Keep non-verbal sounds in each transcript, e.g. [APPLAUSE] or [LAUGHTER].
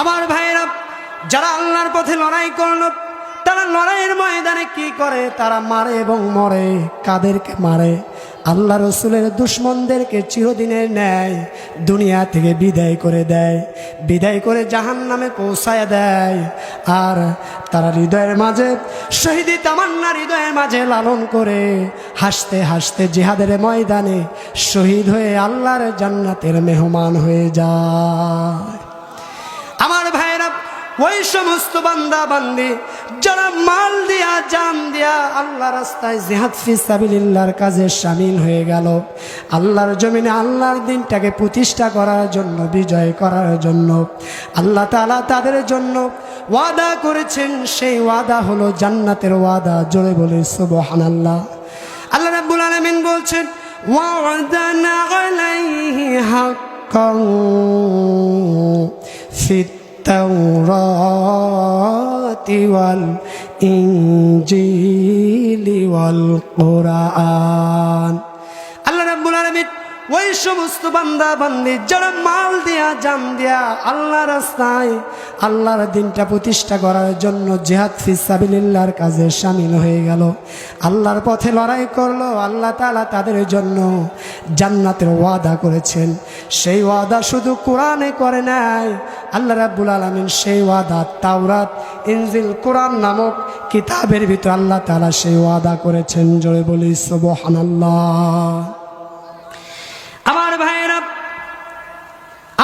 আমার ভাইরা যারা আল্লাহর পথে লড়াই করল, তারা লড়াইয়ের ময়দানে কি করে? তারা মারে এবং মরে, কাদেরকে মারে? আল্লাহ রসুলের দুশ্মনদেরকে চিরদিনের ন্যায় দুনিয়া থেকে বিদায় করে দেয়, বিদায় করে জাহান নামে পৌঁছায় দেয়। আর তারা হৃদয়ের মাঝে, শহীদি তামান্না হৃদয়ের মাঝে লালন করে, হাসতে হাসতে জিহাদের ময়দানে শহীদ হয়ে আল্লাহর জান্নাতের মেহমান হয়ে যায়। ওই সমস্ত বান্দা বান্দি, যারা মাল দিয়া, জান দিয়া আল্লাহ রাস্তায় জিহাদ ফিসাবিল্লাহর কাজে সামিল হয়ে গেল। আল্লাহর জমিনে আল্লাহর দিনটাকে প্রতিষ্ঠা করার জন্য, বিজয় করার জন্য। আল্লাহ তাআলা তাদের জন্য ওয়াদা করেছেন, সেই ওয়াদা হলো জান্নাতের ওয়াদা, জোরে বলে সুবহান আল্লাহ আল্লাহ রাব্বুল আলামিন বলছেন, ওয়াদানা আলাইহি হাক্কান في التوراة والإنجيل والقرآن সমস্ত বান্দা বান্দি যারা মাল দিয়া জান দিয়া আল্লাহ রাস্তায়, আল্লাহর দিনটা প্রতিষ্ঠা করার জন্য জেহাদ ফিসাবিল্লাহর কাজে সামিল হয়ে গেল। আল্লাহর পথে লড়াই করল, আল্লাহ তাআলা তাদের জন্য জান্নাতের ওয়াদা করেছেন। সেই ওয়াদা শুধু কোরআনে করে নাই, আল্লাহ রাব্বুল আলামিন সেই ওয়াদা তাওরাত, ইনজিল, কোরআন নামক কিতাবের ভিতর আল্লাহ তালা সেই ওয়াদা করেছেন। জোরে বলি, সুবহানাল্লাহ। আমার ভাইয়েরা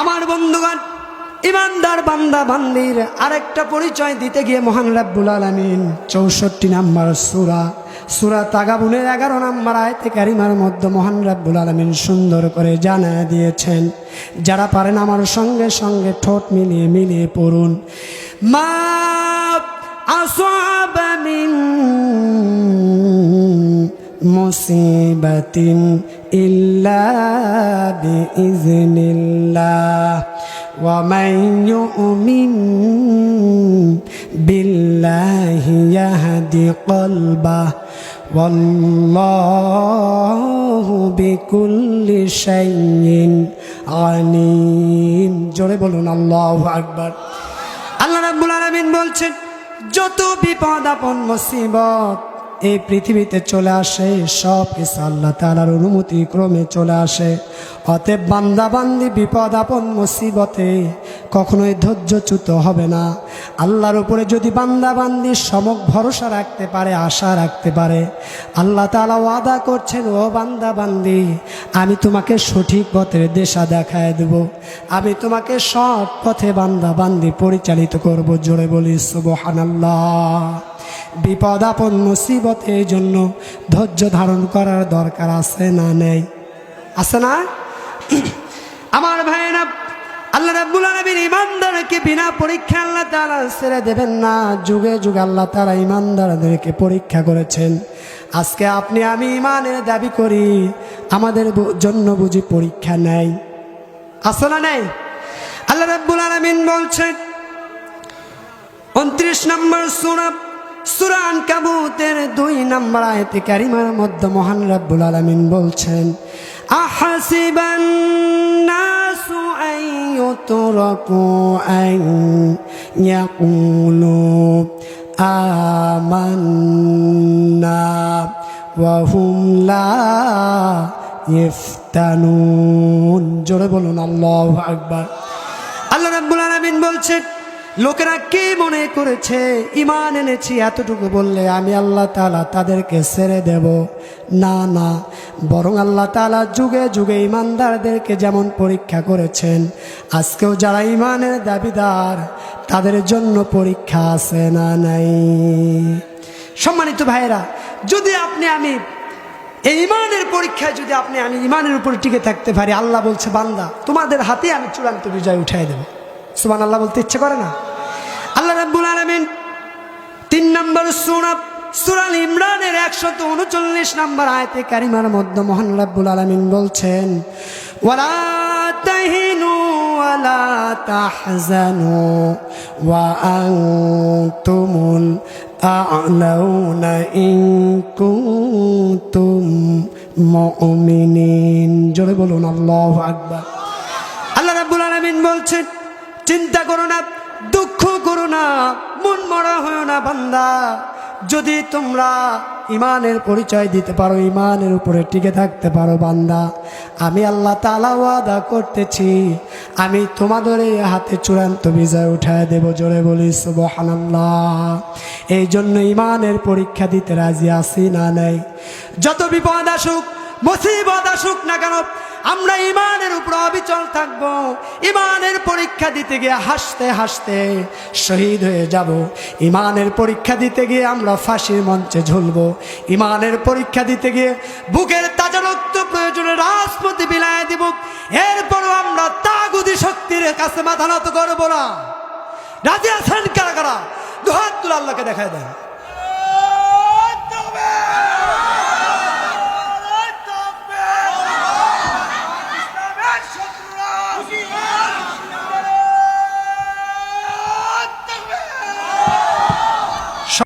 আমার বন্ধুগণ, ইমানদার বান্দা, বান্দির আরেকটা পরিচয় দিতে গিয়ে মহান রাব্বুল আলামিন চৌষট্টি নাম্বার সুরা সুরা তাগাবুনের এগারো নাম্বার আয়তে কারিমার মধ্যে মহান রাব্বুল আলামিন সুন্দর করে জানা দিয়েছেন, যারা পারেন আমার সঙ্গে সঙ্গে ঠোঁট মিলিয়ে মিলিয়ে পড়ুন। মা আসওয়াবা মিন মুসিবাতিন ইল্লা বিইজনিল্লাহ ومن يؤمن بالله يهد قلبه والله بكل شيء عليم জোরে বলুন আল্লাহু আকবার আল্লাহ রাব্বুল আলামিন বলছেন যত বিপদ আপন মুসিবত এই পৃথিবীতে চলে আসে সব কিছু। আল্লাহ তালার অনুমতি ক্রমে চলে আসে। অতএব বান্দাবান্দি, বিপদ আপন মুসিবতে কখনোই ধৈর্যচ্যুত হবে না। আল্লাহর উপরে যদি বান্দা বান্দি সমক ভরসা রাখতে পারে, আশা রাখতে পারে, আল্লাহ তালা ওয়াদা করছেন, ও বান্দাবান্দি, আমি তোমাকে সঠিক পথের দেশা দেখায় দেব। আমি তোমাকে সৎ পথে বান্দাবান্দি পরিচালিত করব। জোরে বলি, সুবহানাল্লাহ। বিপদ আপন মুসিবত এই জন্য ধৈর্য ধারণ করার দরকার আছে না নেই? আছে না? [CLEARS THROAT] আমার ভাইয়েরা, আল্লাহ রাব্বুল আলামিন ইমানদারকে বিনা পরীক্ষা আল্লাহ তাআলা ছেড়ে দেবেন না। যুগে যুগে আল্লাহ তাআলা ইমানদারদেরকে পরীক্ষা করেছেন। আজকে আপনি, আমি ইমানের দাবি করি, আমাদের জন্য বুঝি পরীক্ষা নেই। আছে না নেই? আল্লাহ রাব্বুল আলামিন বলছেন, উনত্রিশ নম্বর সুরা সুরান কাবুতের দুই নম্বর আয়তে কারিমার মধ্যে মহান রাব্বুল আলামিন বলছেন জোরে বলুন, আল্লাহু আকবার। আল্লাহ রাব্বুল আলামিন বলছেন লোকেরা কি মনে করেছে? ইমান এনেছি, এতটুকু বললে আমি আল্লাহ তাআলা তাদেরকে ছেড়ে দেব। না না, বরং আল্লাহ তালা যুগে যুগে ইমানদারদেরকে যেমন পরীক্ষা করেছেন, আজকেও যারা ইমানের দাবিদার, তাদের জন্য পরীক্ষা আছে না নাই? সম্মানিত ভাইয়েরা, যদি আপনি, আমি এই ইমানের পরীক্ষায় যদি আপনি, আমি ইমানের উপর টিকে থাকতে পারি, আল্লাহ বলছে, বান্দা, তোমাদের হাতে আমি চূড়ান্ত বিজয় উঠাই দেব। সুমান আল্লাহ বলতে ইচ্ছে করে না। আল্লাহ রাব্বুল আলামিন তিন নম্বর সুরা সুরাল ইমরানের একশত উনচল্লিশ নম্বর আয়তে কারিমার মধ্যে মহান রাব্বুল আলামিন বলছেন, ওয়ালা তাহিনু ওয়ালা তাহজানু ওয়া আনতুমুল ইন কুনতুম মুমিনিন। জোরে বলুন, আল্লাহু আকবার। আল্লাহ রাব্বুল আলামিন বলছেন চিন্তা করো না, দুঃখ করো না, মন মরা হয়েও না বান্দা। যদি তোমরা ইমানের পরিচয় দিতে পারো, ইমানের উপরে টিকে থাকতে পারো বান্দা। আমি আল্লাহ তালা ওয়াদা করতেছি, আমি তোমাদের এই হাতে চূড়ান্ত বিজয় উঠায় দেব, জোরে বলি সুবহানাল্লাহ। এই জন্য ইমানের পরীক্ষা দিতে রাজি আছি না নাই? যত বিপদ আসুক, মুসিবত আসুক না কেন আমরা ইমানের উপর অবিচল থাকব। ইমানের পরীক্ষা দিতে গিয়ে হাসতে হাসতে শহীদ হয়ে যাব। ইমানের পরীক্ষা দিতে গিয়ে আমরা ফাঁসির মঞ্চে ঝুলব। ইমানের পরীক্ষা দিতে গিয়ে বুকের তাজা রক্ত প্রয়োজনে রাজপতি বিলায় দিব। এরপরও আমরা তাগুদি শক্তির কাছে মাথা নত করব না। রাজি আছেন কারা কারা? দুহাত তুলে দেখায় দেয়